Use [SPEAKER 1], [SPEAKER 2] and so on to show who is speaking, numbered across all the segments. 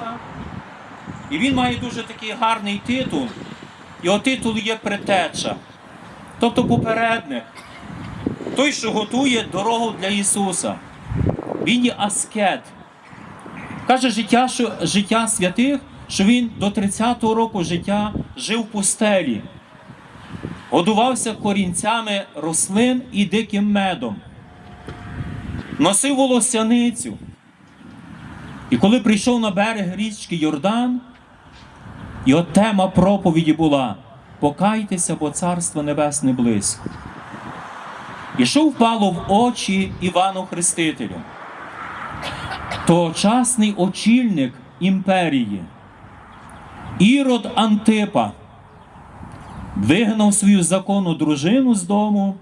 [SPEAKER 1] Ісуса. І він має дуже такий гарний титул. Його титул є притеча, тобто попередник. Той, що готує дорогу для Ісуса. Він є аскет. Каже життя, що, життя святих, що він до 30-го року життя жив в пустелі, годувався корінцями рослин і диким медом, носив волосяницю. І коли прийшов на берег річки Йордан, його тема проповіді була Покайтеся, бо Царство Небесне близько. І що впало в очі Івану Хрестителю? Тогочасний очільник імперії, Ірод Антипа, вигнав свою законну дружину з дому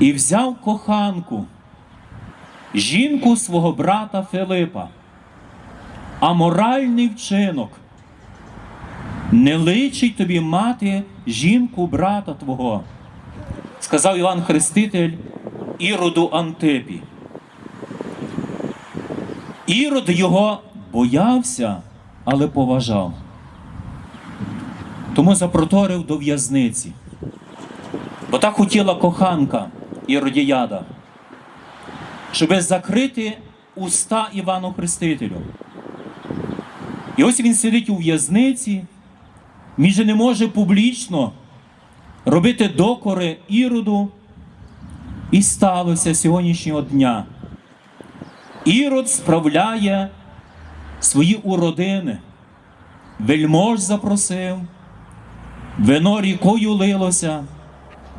[SPEAKER 1] і взяв коханку, жінку свого брата Филипа, аморальний вчинок. Не личить тобі мати жінку брата твого, сказав Іван Хреститель Іроду Антипі. Ірод його боявся, але поважав. Тому запроторив до в'язниці. Бо так хотіла коханка Іродіяда, щоб закрити уста Івану Хрестителю. І ось він сидить у в'язниці, він же не може публічно робити докори Іроду. І сталося сьогоднішнього дня. Ірод справляє свої уродини, вельмож запросив, вино рікою лилося,